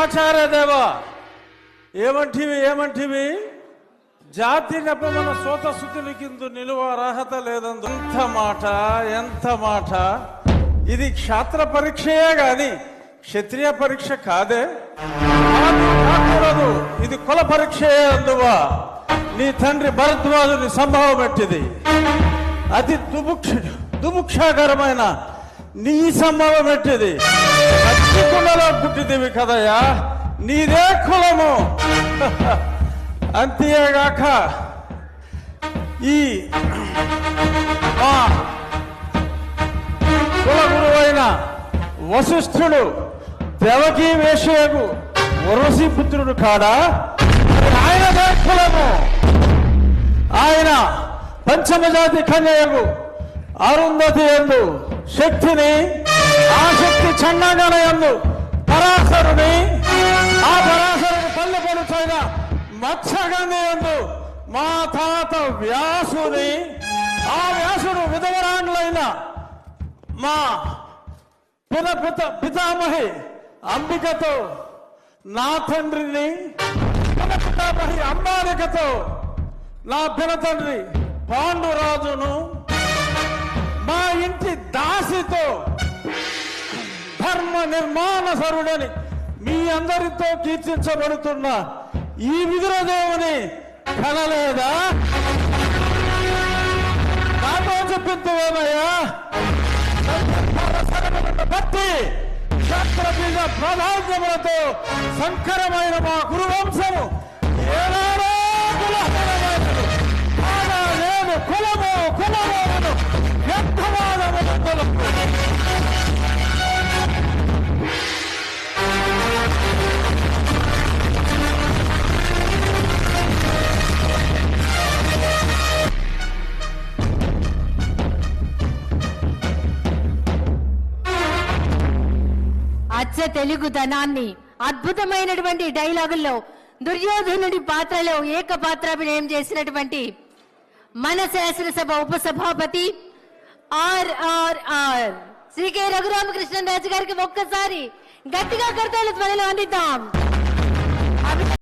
ఆచార్య దేవ ఏమంటివి ఏమంటివి? జాతి నెపమన సోత శుద్ధులకిందు నిలువ అర్హత లేదందు. ఎంత మాట ఎంత మాట. ఇది క్షాత్ర పరీక్షయే గాని క్షత్రియ పరీక్ష కాదే. కాకూడదు. ఇది కుల పరీక్షయే అందువా. నీ తండ్రి భరద్వాజుని సంభవం పెట్టింది అతి దుముక్ష దుముక్షాకరమైన నీ సంభవం పెట్టింది పుట్టిదివి కదయ్యా? నీదే కులము. అంతేగాక ఈ మా కుల వశిష్ఠుడు దేవకీ వేషయకు వరసి పుత్రుడు కాడా? మరి ఆయనదే కులము. ఆయన పంచమజాతి కన్యకు అరుంధతి ఎందు శక్తిని ఆ శక్తి చండాగణ ఎందు పరాశరుని ఆ పరాశరుని పల్లె పడుచైన మత్స్యగంధి ఎందు మా తాత వ్యాసుని ఆ వ్యాసుడు విధవరాండ్లైన మా పిత పిత పితామహి అంబికతో నా తండ్రిని పిత పితామహి అంబాలికతో నా పినతండ్రి పాండురాజును మా ఇంటి దాసితో ధర్మ నిర్మాణ సరుడని మీ అందరితో కీర్తించబడుతున్న ఈ విగ్రహదేవుని కనలేదా? నాతో చెప్పిందేమయ్యా బట్టి క్షత్రబీజ ప్రాధాన్యములతో సంకరమైన మా గురువంశము ఏనాడో అచ్చ తెలుగుదనాన్ని అద్భుతమైనటువంటి డైలాగుల్లో దుర్యోధనుడి పాత్రలో ఏక పాత్రాభినయం చేసినటువంటి మన శాసనసభ ఉపసభాపతి R R R Shri K Raghuramakrishnaraju గారికి ఒక్కసారి గట్టిగా కర్తలు త్వరలో అందిద్దాం.